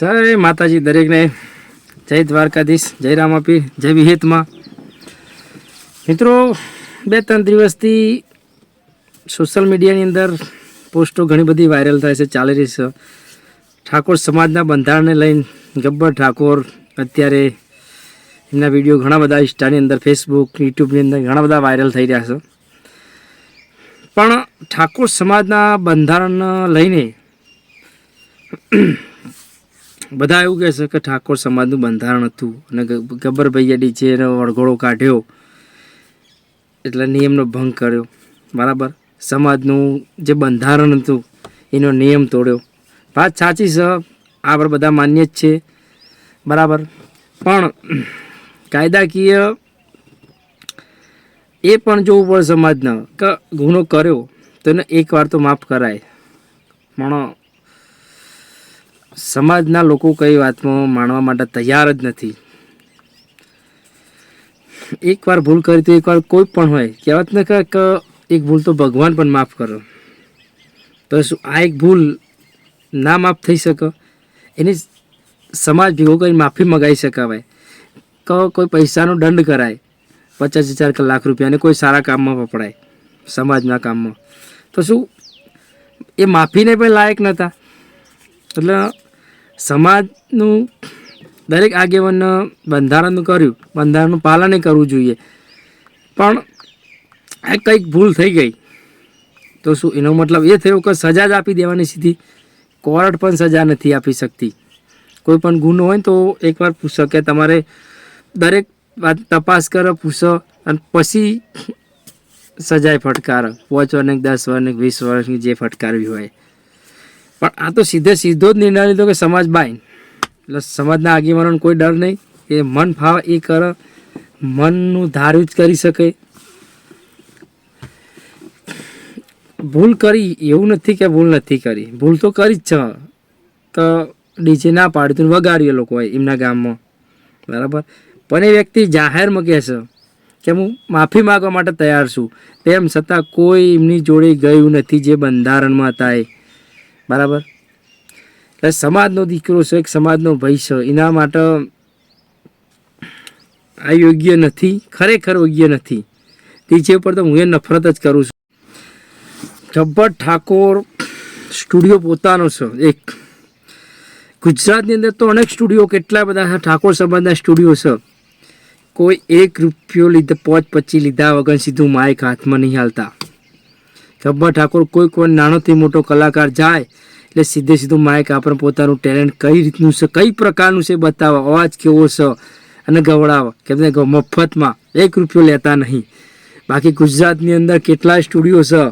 જય માતાજી દરેકને. જય દ્વારકાધીશ, જય રામાપીર, જય વિહેતમાં. મિત્રો, બે ત્રણ દિવસથી સોશિયલ મીડિયાની અંદર પોસ્ટો ઘણી બધી વાયરલ થાય છે, ચાલી રહી છે. ઠાકોર સમાજના બંધારણને લઈને ગબ્બર ઠાકોર અત્યારે એમના વીડિયો ઘણા બધા ઇન્સ્ટાની અંદર ફેસબુક યુટ્યુબની અંદર ઘણા બધા વાયરલ થઈ રહ્યા છે. પણ ઠાકોર સમાજના બંધારણ લઈને બધા એવું કહે છે કે ઠાકોર સમાજનું બંધારણ હતું અને ગબ્બરભાઈએ ડીજેનો વળઘોળો કાઢ્યો. એટલે નિયમનો ભંગ કર્યો. બરાબર? સમાજનું જે બંધારણ હતું, એનો નિયમ તોડ્યો. વાત સાચી છે આપણે બધા માન્ય જ છે. બરાબર? પણ કાયદાકીય એ પણ જોવું પડે સમાજના, કે ગુનો કર્યો, તો એને એકવાર તો માફ કરાય. પણ સમાજના લોકો કઈ વાતમાં માનવા માટે તૈયાર જ નથી. એકવાર ભૂલ કરી તો એકવાર કોઈ પણ હોય, કહેવત ને કે એક ભૂલ તો ભગવાન પણ માફ કરો. તો શું આ એક ભૂલ ના માફ થઈ શકે, એની સમાજ ભેગો કરી માફી મગાવી શકાવાય કહો કોઈ પૈસાનો દંડ કરાય, પચાસ હજાર કે લાખ રૂપિયાને કોઈ સારા કામમાં વપરાય, સમાજના કામમાં. તો શું, એ માફીને પણ લાયક નહોતા એટલે સમાજનું દરેક આગેવાનને બંધારણનું કર્યું, બંધારણનું પાલન કરવું જોઈએ. પણ આ કંઈક ભૂલ થઈ ગઈ. તો શું, એનો મતલબ એ થયો કે સજા જ આપી દેવાની સીધી. કોર્ટ પણ સજા નથી આપી શકતી. કોઈ પણ ગુનો હોય તો એકવાર પૂછો કે તમારે દરેક વાત તપાસ કરો, પૂછો, અને પછી સજાય ફટકાર. પાંચ વર્ષની દસ વર્ષની વીસ વર્ષની જે ફટકારવી હોય. પણ આ તો સીધે સીધો જ નિર્ણય લીધો કે સમાજ બાય એટલે સમાજના આગેવાનોને કોઈ ડર નહીં એ મન ફાવે એ કરે, મનનું ધાર્યું જ કરી શકે. ભૂલ કરી, એવું નથી કે ભૂલ નથી કરી. ભૂલ તો કરી જ છે. તો ડીજે ના પાડતું વગાડ્યું લોકોએ એમના ગામમાં. બરાબર? પણ એ વ્યક્તિ જાહેરમાં કહે છે કે હું માફી માગવા માટે તૈયાર છું. તેમ છતાં કોઈ એમની જોડે ગયું નથી, જે બંધારણમાં એ. બરાબર? એટલે સમાજનો દીકરો છે, એક સમાજનો ભાઈ છે, એના માટે આ યોગ્ય નથી, ખરેખર યોગ્ય નથી. તે ઉપર તો હું એ નફરત જ કરું છું. જબ્બર ઠાકોર સ્ટુડિયો પોતાનો છે, એક. ગુજરાતની અંદર તો અનેક સ્ટુડિયો, કેટલા બધા ઠાકોર સમાજના સ્ટુડિયો છે. કોઈ એક રૂપિયો લીધે પોચ પચી લીધા વગર સીધું માઇક હાથમાં નહીં હાલતા. જબ્બર ઠાકોર કોઈ કોઈ નાનોથી મોટો કલાકાર જાય, એટલે સીધે સીધું માઇક આપણે પોતાનું ટેલેન્ટ કઈ રીતનું છે, કઈ પ્રકારનું છે બતાવો, અવાજ કેવો છે અને ગવડાવો. કેમ કે મફતમાં એક રૂપિયો લેતા નહીં. બાકી ગુજરાતની અંદર કેટલા સ્ટુડિયો છે,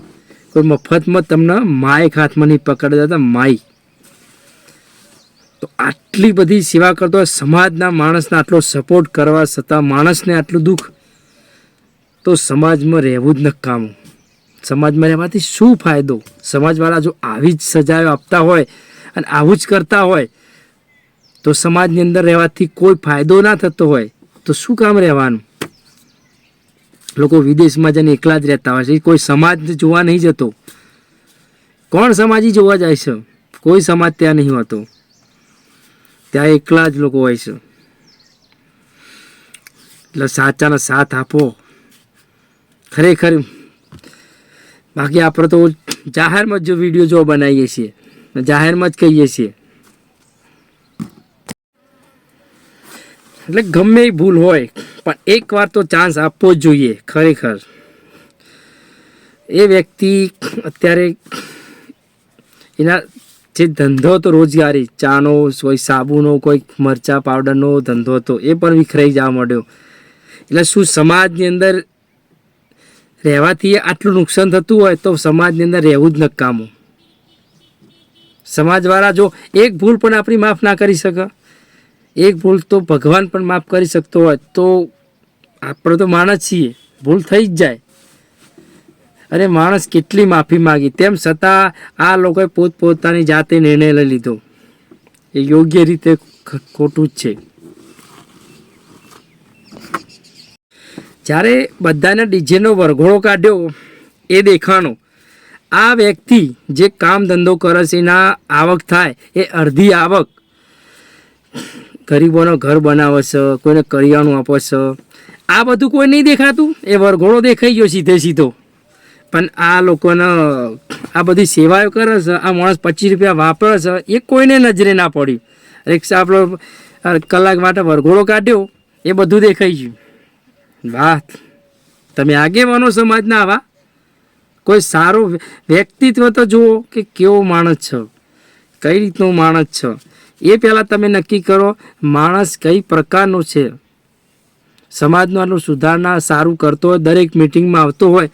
કોઈ મફતમાં તમને માઇક હાથમાં નહીં પકડતા હતા માઇક તો આટલી બધી સેવા કરતો સમાજના માણસને આટલો સપોર્ટ કરવા છતાં માણસને આટલું દુઃખ, તો સમાજમાં રહેવું જ નકામું. સમાજમાં રહેવાથી શું ફાયદો? સમાજવાળા જો આવી જ સજાઓ આપતા હોય અને આવું જ કરતા હોય, તો સમાજની અંદર રહેવાથી કોઈ ફાયદો ના થતો હોય, તો શું કામ રહેવાનું? લોકો વિદેશમાં જઈને એકલા જ રહેતા હોય છે. કોઈ સમાજ જોવા નહીં જતો. કોણ સમાજી જોવા જાય છે? કોઈ સમાજ ત્યાં નહીં હોતો. ત્યાં એકલા જ લોકો હોય છે. એટલે સાચાનો સાથ આપો. ખરેખર બાકી આપણે તો જાહેરમાં જ જો વીડિયો જો બનાવીએ છીએ. જાહેરમાં જ કહીએ છીએ. એટલે ગમે એ ભૂલ હોય, પણ એકવાર તો ચાન્સ આપવો જ જોઈએ, ખરેખર. એ વ્યક્તિ અત્યારે એના જે ધંધો હતો રોજગારી, ચાનો, કોઈ સાબુનો, કોઈ મરચા પાવડરનો ધંધો હતો, એ પણ વિખરાઈ જવા માંડ્યો. એટલે શું સમાજની અંદર રહેવાથી આટલું નુકસાન થતું હોય તો સમાજની અંદર રહેવું જ નકામું સમાજવાળા જો એક ભૂલ પણ આપણી માફ ના કરી શકે, એક ભૂલ તો ભગવાન પણ માફ કરી શકતો હોય તો આપણે તો માણસ છીએ, ભૂલ થઈ જ જાય. અરે માણસ કેટલી માફી માગી, તેમ છતાં આ લોકોએ પોતપોતાની જાતે નિર્ણય લઈ લીધો. એ યોગ્ય રીતે ખોટું જ છે. જ્યારે બધાને ડીજેનો વરઘોડો કાઢ્યો, એ દેખાણો. આ વ્યક્તિ જે કામ ધંધો કરે છે, એના આવક થાય, એ અડધી આવક. ગરીબોનો ઘર બનાવે છે, કોઈને કરિયાણું આપે છે. આ બધું કોઈ નહીં દેખાતું, એ વરઘોડો દેખાઈ ગયો સીધે સીધો. પણ આ લોકોને, આ બધી સેવાઓ કરે છે, આ માણસ પચીસ રૂપિયા વાપરે છે, એ કોઈને નજરે ના પડ્યું. રિક્ષા આપણો કલાક માટે વરઘોડો કાઢ્યો, એ બધું દેખાઈ ગયું. વાહ તમે આગેવાનો સમાજના આવા? કોઈ સારું વ્યક્તિત્વ તો જુઓ કે કેવો માણસ છો? કઈ રીતનો માણસ છો? એ પહેલાં તમે નક્કી કરો, માણસ કઈ પ્રકારનો છે? સમાજનું આટલું સુધારણા સારું કરતો હોય, દરેક મિટિંગમાં આવતો હોય,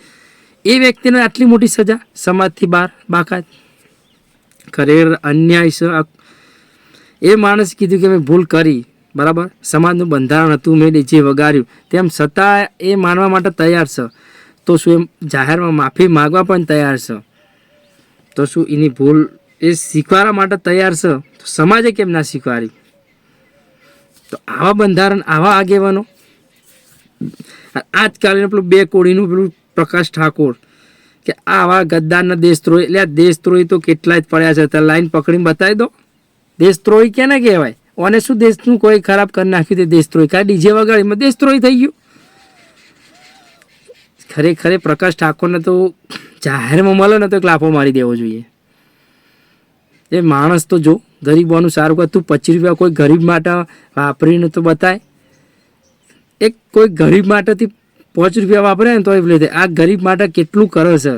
એ વ્યક્તિને આટલી મોટી સજા સમાજથી બહાર, બાકાત? ખરેખર અન્યાય છે. એ માણસ કીધું કે મેં ભૂલ કરી. બરાબર? સમાજનું બંધારણ હતું, મેં જે વગાડ્યું. તેમ છતાં એ માનવા માટે તૈયાર છે. તો શું એમ જાહેરમાં માફી માગવા પણ તૈયાર છે? તો શું એની ભૂલ એ શીખવાડવા માટે તૈયાર છે? તો સમાજે કેમ ના શીખવાડી? તો આવા બંધારણ, આવા આગેવાનો? આજકાલનું પેલું બે કોડીનું પેલું પ્રકાશ ઠાકોર કે આવા ગદ્દારના દેશદ્રોહી, એટલે આ દેશદ્રોહી તો કેટલાય જ પડ્યા છે. તો લાઈન પકડીને બતાવી દો. દેશદ્રોહી કેને કહેવાય? ઓને શું દેશનું કોઈ ખરાબ કરી નાખ્યું તે દેશદ્રોહી? કાંઈ ડીજે વગાડીમાં દેશદ્રોહી થઈ ગયું. ખરેખર પ્રકાશ ઠાકોરને તો જાહેરમાં મળે ને તો એક લાફો મારી દેવો જોઈએ. એ માણસ તો જો ગરીબોનું સારું કર, તું પચીસ રૂપિયા કોઈ ગરીબ માટે વાપરીને તો બતાય. એક કોઈ ગરીબ માટેથી પાંચ રૂપિયા વાપરે ને તો એ લે આ ગરીબ માટે કેટલું કરે છે?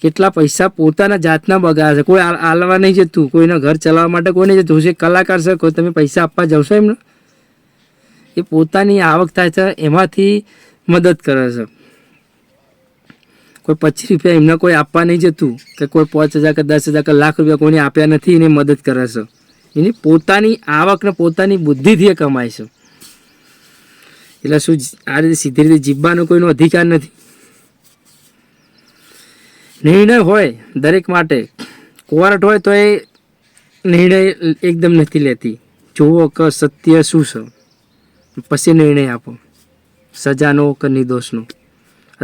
કેટલા પૈસા પોતાના જાતના બગાડે છે. કોઈ આલ- આલવા નહીં જતું. કોઈના ઘર ચલાવવા માટે કોઈ નહીં જતું. છે કલાકાર છે, કોઈ તમે પૈસા આપવા જશો એમને? એ પોતાની આવક થાય છે, એમાંથી મદદ કરે છે. કોઈ પચીસ રૂપિયા એમને કોઈ આપવા નહીં જતું કે કોઈ પાંચ હજાર કે દસ હજાર કે લાખ રૂપિયા કોઈને આપ્યા નથી, એને મદદ કરે છે. એની પોતાની આવક ને પોતાની બુદ્ધિથી એ કમાય છે. એટલે શું આ રીતે સીધી રીતે જીવવાનો કોઈનો અધિકાર નથી? નિર્ણય હોય દરેક માટે, કોર્ટ હોય તો એ નિર્ણય એકદમ નથી લેતી. જુઓ કે સત્ય શું છે. પછી નિર્ણય આપો. સજાનો કે નિર્દોષનો.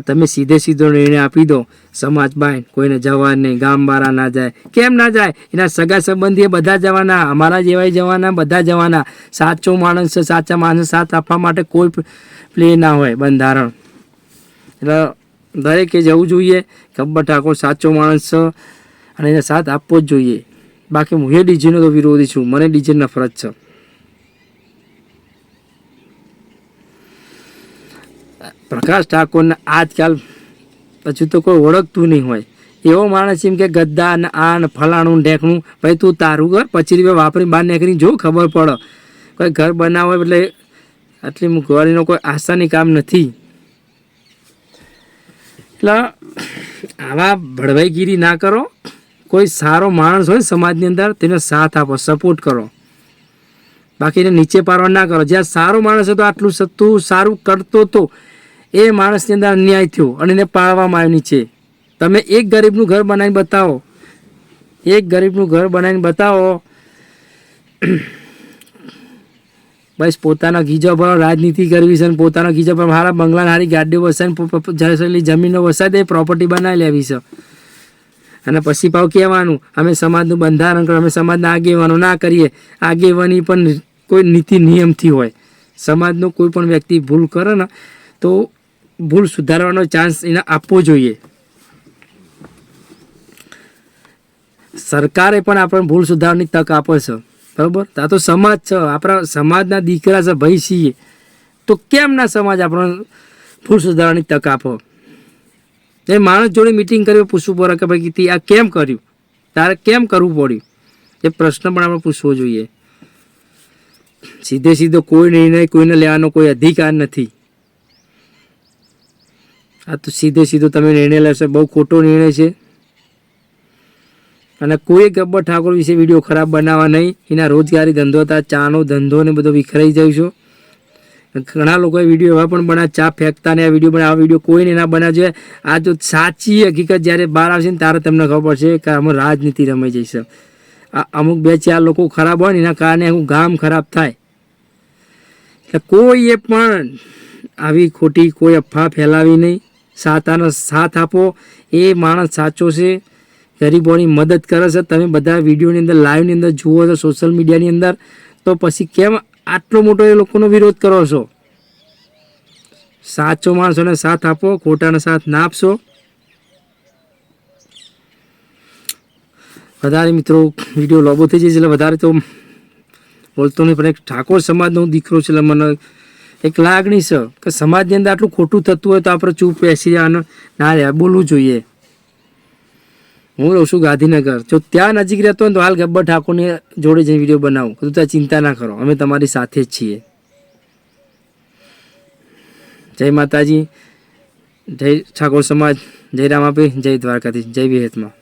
તમે સીધે સીધો નિર્ણય આપી દો. સમાજ બાય કોઈને જવા નહીં, ગામ બારા ના જાય. કેમ ના જાય? એના સગા સંબંધીએ બધા જવાના, અમારા જેવાય જવાના, બધા જવાના. સાચો માણસ સાચા માણસ સાથ આપવા માટે કોઈ પ્લે ના હોય બંધારણ. એટલે દરેકે જવું જોઈએ ગબ્બર ઠાકોર સાચો માણસ છે અને એને સાથ આપવો જ જોઈએ. બાકી હું એ ડીજેનો તો વિરોધી છું. મને ડીજે નફરત છે. પ્રકાશ ઠાકોરને આજકાલ પછી તો કોઈ ઓળખતું નહીં હોય. એવો માણસ એમ કે ગદ્દા ને આ ને ફલાણું ઢેકણું. ભાઈ, તું તારું ઘર પચીસ રૂપિયા વાપરી બહાર નીકળીને જો ખબર પડે. કોઈ ઘર બનાવો એટલે આટલી મોંઘવારીનો કોઈ આસાની કામ નથી. એટલે આવા ભડવાઈગીરી ના કરો. કોઈ સારો માણસ હોય સમાજની અંદર, તેને સાથ આપો સપોર્ટ કરો. બાકી એને નીચે પાડવા ના કરો. જ્યાં સારો માણસ હતો, આટલું સત્તું સારું કરતો હતો એ માણસની અંદર અન્યાય થયો અને એને પાળવામાં આવ્યો નીચે. તમે એક ગરીબનું ઘર બનાવીને બતાવો. એક ગરીબનું ઘર બનાવીને બતાવો. બસ પોતાના ગીજા પર રાજનીતિ કરવી છે અને પોતાના ગીજા પર મારા બંગલા હારી ગાડીઓ વસાવીને જમીનો વસાવી દે પ્રોપર્ટી બનાવી લેવી છે. અને પછી પાવ કહેવાનું, અમે સમાજનું બંધારણ કરો, અમે સમાજના આગેવાનો ના કરીએ. આગેવાની પણ કોઈ નીતિ નિયમથી હોય. સમાજનો કોઈ પણ વ્યક્તિ ભૂલ કરે ને તો ભૂલ સુધારવાનો ચાન્સ એને આપવો જોઈએ. સરકારે પણ આપણને ભૂલ સુધારવાની તક આપે છે. બરાબર? આ તો સમાજ છે. આપણા સમાજના દીકરા છે, ભાઈ છીએ. તો કેમ ના સમાજ આપણો ફૂલ સુધારવાની તક આપો? એ માણસ જોડે મિટિંગ કરી પૂછવું પડે કે ભાઈ તી આ કેમ કર્યું? તારે કેમ કરવું પડ્યું? એ પ્રશ્ન પણ આપણે પૂછવો જોઈએ. સીધે સીધો કોઈ નિર્ણય કોઈને લેવાનો કોઈ અધિકાર નથી. આ તો સીધે સીધો તમે નિર્ણય લેશો, બહુ ખોટો નિર્ણય છે. અને કોઈ ગબ્બર ઠાકોર વિશે વીડિયો ખરાબ બનાવવા નહીં. એના રોજગારી ધંધો હતા, ચાનો ધંધો ને બધો વિખરાઈ જાય છો. ઘણા લોકોએ વીડિયો એવા પણ બનાવ્યા, ચા ફેંકતા ને આ વીડિયો બનાવ, આ વીડિયો કોઈને ના બનાવવા જોઈએ આ જો સાચી હકીકત, જ્યારે બહાર આવશે ને ત્યારે તમને ખબર પડશે કે આમાં રાજનીતિ રમાઈ જઈશ આ અમુક બે ચાર લોકો ખરાબ હોય ને, એના કારણે આખું ગામ ખરાબ થાય. એટલે કોઈએ પણ આવી ખોટી કોઈ અફવા ફેલાવી નહીં. સાતાનો સાથ આપો. એ માણસ સાચો છે. ગરીબોની મદદ કરે છે. તમે બધા વિડીયોની અંદર લાઈવની અંદર જુઓ છો સોશિયલ મીડિયાની અંદર. તો પછી કેમ આટલો મોટો એ લોકોનો વિરોધ કરો છો? સાચો માણસોને સાથ આપો, ખોટાનો સાથ ના આપશો. વધારે મિત્રો, વીડિયો લોબો થઈ જાય છે એટલે વધારે તો બોલતો નહીં, પણ એક ઠાકોર સમાજનો દીકરો છે એટલે મને એક લાગણી છે કે સમાજની અંદર આટલું ખોટું થતું હોય તો આપણે ચૂપ બેસી જવાનું ના રહ્યા, બોલવું જોઈએ. હું રહું છું ગાંધીનગર. જો ત્યાં નજીક રહેતો હોય તો હાલ ગબ્બર ઠાકોરની જોડે જઈને વીડિયો બનાવું. તો ત્યાં ચિંતા ના કરો. અમે તમારી સાથે જ છીએ. જય માતાજી. જય ઠાકોર સમાજ. જય રામાપી જય દ્વારકાધીશ. જય વિહેતમાં.